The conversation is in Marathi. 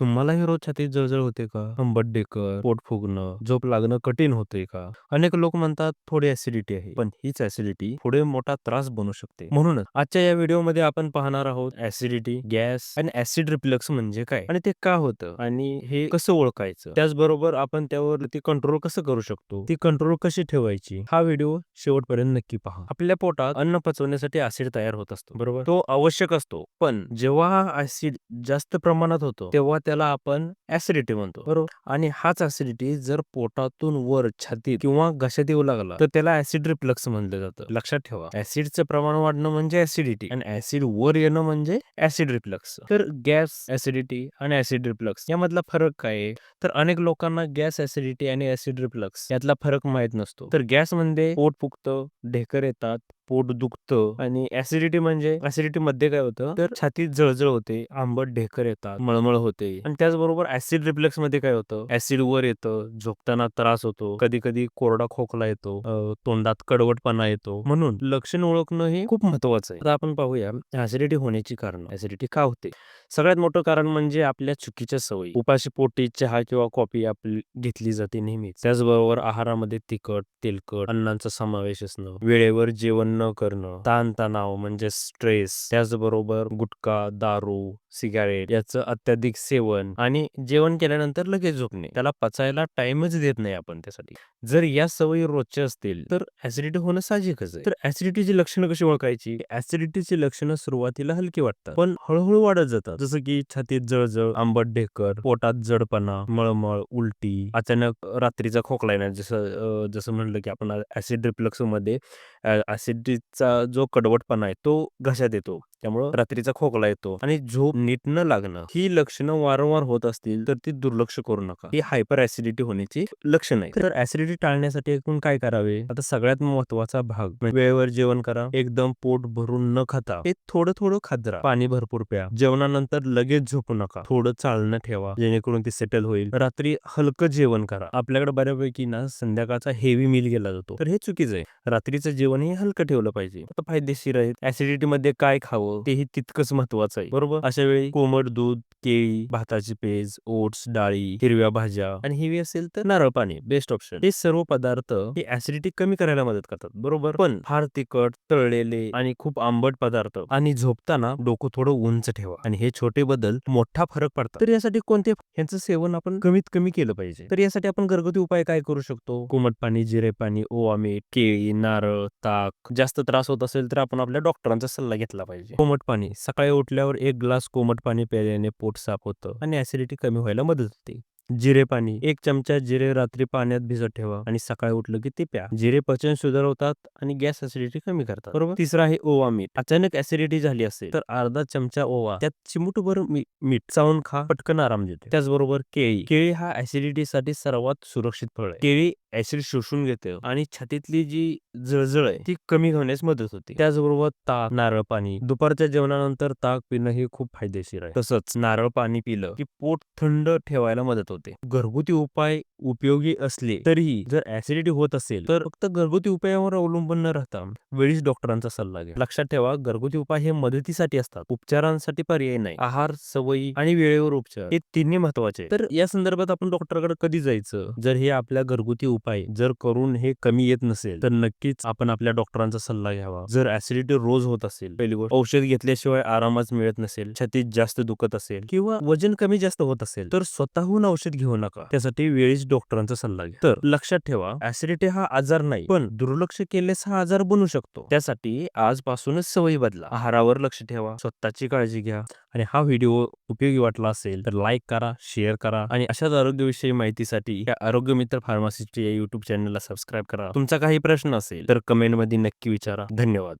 तुम्हालाही रोज छातीत जळजळ होते का? बड्डे कर, पोट फुगणं, झोप लागणं कठीण होते का? अनेक लोक म्हणतात थोडी ऍसिडिटी आहे, पण हीच ऍसिडिटी पुढे मोठा त्रास बनू शकते. म्हणूनच आजच्या या व्हिडिओमध्ये आपण पाहणार आहोत ऍसिडिटी, गॅस आणि ऍसिड रिफ्लक्स म्हणजे काय आणि ते का होतं आणि हे कसं ओळखायचं. त्याचबरोबर आपण त्यावर ती कंट्रोल कसं करू शकतो, ती कंट्रोल कशी ठेवायची हा व्हिडिओ शेवटपर्यंत नक्की पहा. आपल्या पोटात अन्न पचवण्यासाठी ऍसिड तयार होत असतो बरोबर तो आवश्यक असतो पण जेव्हा हा ऍसिड जास्त प्रमाणात होतो तेव्हा त्याला आपण ऍसिडिटी म्हणतो. बरोबर? आणि हाच ऍसिडिटी जर पोटातून वर छातीत किंवा घशात येऊ लागला तर त्याला ऍसिड रिफ्लक्स म्हणलं जातं. लक्षात ठेवा. ऍसिडचं प्रमाण वाढणं म्हणजे ऍसिडिटी आणि ऍसिड वर येणं म्हणजे ऍसिड रिफ्लक्स. तर गॅस ऍसिडिटी आणि ऍसिड रिफ्लक्स यामधला फरक काय? आहे तर अनेक लोकांना गॅस ऍसिडिटी आणि ऍसिड रिफ्लक्स यातला फरक माहीत नसतो. तर गॅसमध्ये पोट फुगतं ढेकर येतात पोट दुखतं आणि ऍसिडिटी म्हणजे ऍसिडिटी मध्ये काय होतं? तर छातीत जळजळ होते आंबट ढेकर येतात मळमळ होते. आणि त्याचबरोबर ऍसिड रिफ्लेक्समध्ये काय होतं? ऍसिड वर येतं झोपताना त्रास होतो कधी कधी कोरडा खोकला येतो तोंडात कडवटपणा येतो. म्हणून लक्षण ओळखणं हे खूप महत्वाचं आहे. आता आपण पाहूया ऍसिडिटी होण्याची कारण. ऍसिडिटी का होते? सगळ्यात मोठं कारण म्हणजे आपल्या चुकीच्या सवयी. उपाशी पोटी चहा किंवा कॉफी आपली घेतली जाते नेहमीच. त्याचबरोबर आहारामध्ये तिखट तेलकट अन्नांचा समावेश असणं वेळेवर जेवण न करणं ताणतणाव म्हणजे स्ट्रेस त्याचबरोबर गुटखा दारू सिगारेट याचं अत्याधिक सेवन आणि जेवण केल्यानंतर लगेच झोपणे. त्याला पचायला टाइमच देत नाही आपण त्यासाठी. जर या सवयी रोजच्या असतील तर ऍसिडिटी होणं साहजिकच आहे. तर ऍसिडिटीची लक्षणं कशी ओळखायची? ऍसिडिटीची लक्षणं सुरुवातीला हलकी वाटतात पण हळूहळू वाढत जातात. जसं की छातीत जळजळ आंबट ढेकर पोटात जडपणा मळमळ उलटी अचानक रात्रीचा खोकला येणार जसं जसं म्हणलं की आपण ऍसिड रिफ्लक्समध्ये ऍसिडिटीचा जो कडवटपणा आहे तो घशात येतो. त्यामुळं रात्रीचा खोकला येतो आणि झोप नीट न लागणं ही लक्षणं वारंवार होत असतील तर ती दुर्लक्ष करू नका. ही हायपर ऍसिडिटी होण्याची लक्षण आहे तर ऍसिडिटी टाळण्यासाठी एकूण काय करावे? आता सगळ्यात महत्त्वाचा भाग म्हणजे वेळेवर जेवण करा एकदम पोट भरून न खाता. हे थोडं थोडं खात राहा पाणी भरपूर प्या. जेवणानंतर लगेच झोपू नका. थोडं चालणं ठेवा. जेणेकरून ते सेटल होईल. रात्री हलकं जेवण करा. आपल्याकडे बऱ्यापैकी ना संध्याकाळचा हेवी मील गेला जातो. तर हे चुकीचं आहे. रात्रीचं जेवण हे हलकं ठेवलं पाहिजे. आता फायदेशीर आहे ऍसिडिटी मध्ये काय खावं? तेही तितकंच महत्वाचं आहे. बरोबर. अशा वेळी कोमट दूध केळी भाताची पेज ओट्स डाळी हिरव्या भाज्या आणि हेवी असेल तर नारळ पाणी बेस्ट ऑप्शन. हे सर्व पदार्थ हे ऍसिडिटी कमी करायला मदत करतात. बरोबर. पण फार तिखट तळलेले आणि खूप आंबट पदार्थ आणि झोपताना डोकं थोडं उंच ठेवा आणि हे छोटे बदल मोठा फरक पडतात. तर यासाठी कोणते यांचं सेवन आपण कमीत कमी केलं पाहिजे? तर यासाठी आपण घरगुती उपाय काय करू शकतो? कोमट पाणी जिरे पाणी ओवा मीठ केळी नारळ ताक. जास्त त्रास होत असेल तर आपण आपल्या डॉक्टरांचा सल्ला घेतला पाहिजे. कोमट पाणी. सकाळी उठल्यावर एक ग्लास कोमट पाणी प्यायल्याने पोट साफ होतं आणि ऍसिडिटी कमी व्हायला मदत होते. जिरे पाणी. एक चमचा जिरे रात्री पाण्यात भिजत ठेवा आणि सकाळी उठलं की ते प्या. जिरे पचन सुधारवतात आणि गॅस ऍसिडिटी कमी करतात. बरोबर? तिसरा आहे ओवा मीठ. अचानक ऍसिडिटी झाली असेल तर अर्धा चमचा ओवा. त्यात चिमुटभर मीठ चावून खा. पटकन आराम देते. त्याचबरोबर केळी. केळी हा ऍसिडिटी साठी सर्वात सुरक्षित फळ आहे. केळी ऍसिड शोषून घेते आणि छातीतली जी जळजळ आहे ती कमी होण्यास मदत होते. त्याचबरोबर ताक नारळ पाणी. दुपारच्या जेवणानंतर ताक पिणं हे खूप फायदेशीर आहे. तसंच नारळ पाणी पिलं की पोट थंड ठेवायला मदत होते. घरगुती उपाय उपयोगी असले तरीही जर ऍसिडिटी होत असेल तर फक्त घरगुती उपायावर अवलंबून न राहता वेळीच डॉक्टरांचा सल्ला घ्या. लक्षात ठेवा घरगुती उपाय हे मदतीसाठी असतात. उपचारांसाठी पर्याय नाही. आहार सवयी आणि वेळेवर उपचार हे तिन्ही महत्त्वाचे आहेत. तर या संदर्भात आपण डॉक्टरकडे कधी जायचं? जर हे आपल्या घरगुती उपाय जर करून हे कमी येत नसेल तर नक्कीच आपण आपल्या डॉक्टरांचा सल्ला घ्यावा. जर ऍसिडिटी रोज होत असेल पहिली गोष्ट औषध घेतल्याशिवाय आरामच मिळत नसेल छातीत जास्त दुखत असेल किंवा वजन कमी जास्त होत असेल तर स्वतःहून औषध घेऊ नका. त्यासाठी वेळीच डॉक्टरांचा सल्ला घ्या. तर लक्षात ठेवा ऍसिडिटी हा आजार नाही पण दुर्लक्ष केल्यास हा आजार बनू शकतो. त्यासाठी आजपासूनच सवयी बदला. आहारावर लक्ष ठेवा स्वतःची काळजी घ्या आणि हा व्हिडिओ उपयोगी वाटला असेल तर लाईक करा शेअर करा आणि अशाच आरोग्यविषयी माहितीसाठी या आरोग्य मित्र फार्मासीची या युट्यूब चॅनलला सबस्क्राईब करा. तुमचा काही प्रश्न असेल तर कमेंटमध्ये नक्की विचारा. धन्यवाद.